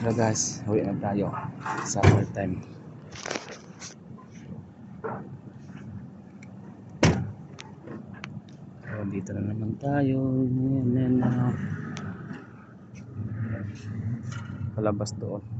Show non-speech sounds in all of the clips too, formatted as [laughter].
So guys, uwi na tayo. Summer time. So, dito na naman tayo. Yan, yan. Palabas doon.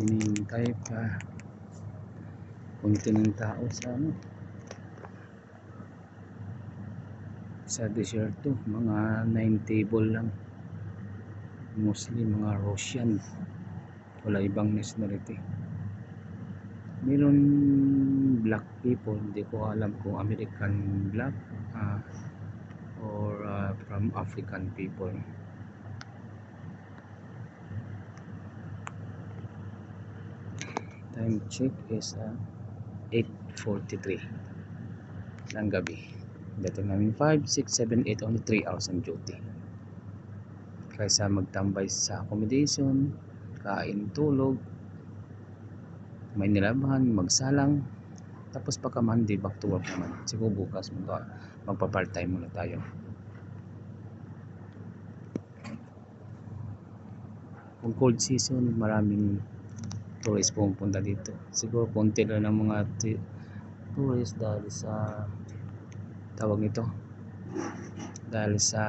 Hinihintay pa. Kunti ng tao sa ano. Sa desierto, mga 9 table lang. Mostly mga Russian. Wala ibang nationality. Meron black people, hindi ko alam kung American black ah, or ah, from African people. Time check is uh, 8.43 ng gabi. Dating namin 5, 6, 7, 8, only 3 hours ang duty. Kaysa magtambay sa accommodation, kain, tulog, may nilabahan, magsalang, tapos pagka Monday, back to work naman. Siguro bukas mag magpa-part time muna tayo. Kung cold season, maraming tourist pumupunta dito. Siguro konti lang ng mga tourist dahil sa tawag nito dahil sa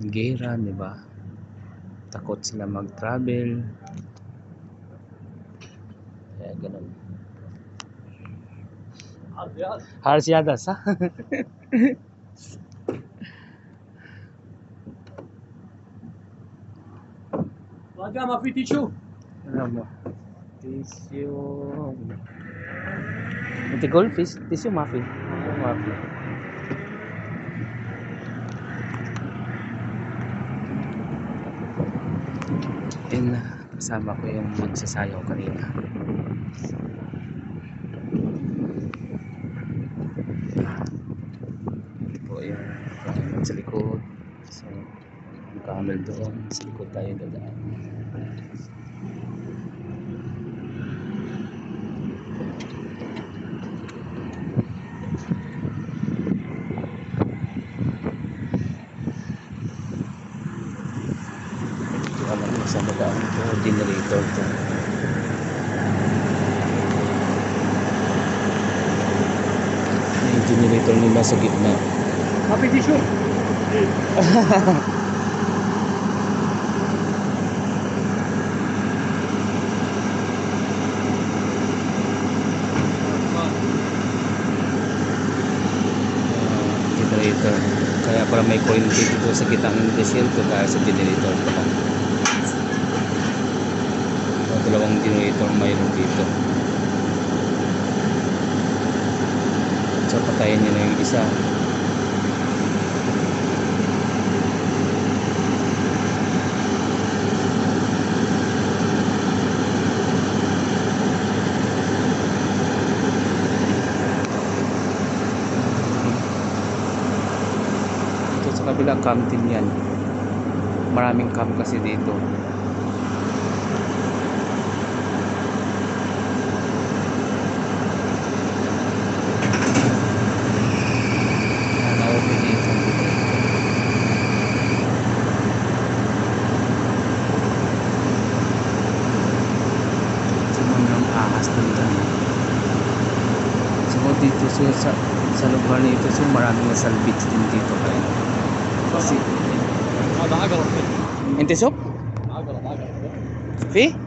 gera, di ba? Takot sila mag-travel. Kaya ganun. Harsiyadas, ha? Raga, ma fi tissue. Ano mo? Tissue. Ito goldfish? Tissue mafi. Mafi. Yun na. Kasama ko yung magsasayaw kanina. Ito po yung sa likod. So, yung camel doon. Sa likod tayo dadaan. Ito alam mo sa madaan ito, generator to. Yung generator nila sa gitna. Ma fi [laughs] tissue. uh, generator. Kaya para may kuryente dito sa gitna ng desierto kaya sa generator pa lang. So, dalawang generator mayroon dito. So patayin niya na yung isa. Sa kabila camp din yan. Maraming camp kasi dito. Dito. So sa, sa lugar na ito, so maraming beach din dito kaya. Kasi, هذا عقرب فيه انت سوق؟ عقرب عقرب فيه؟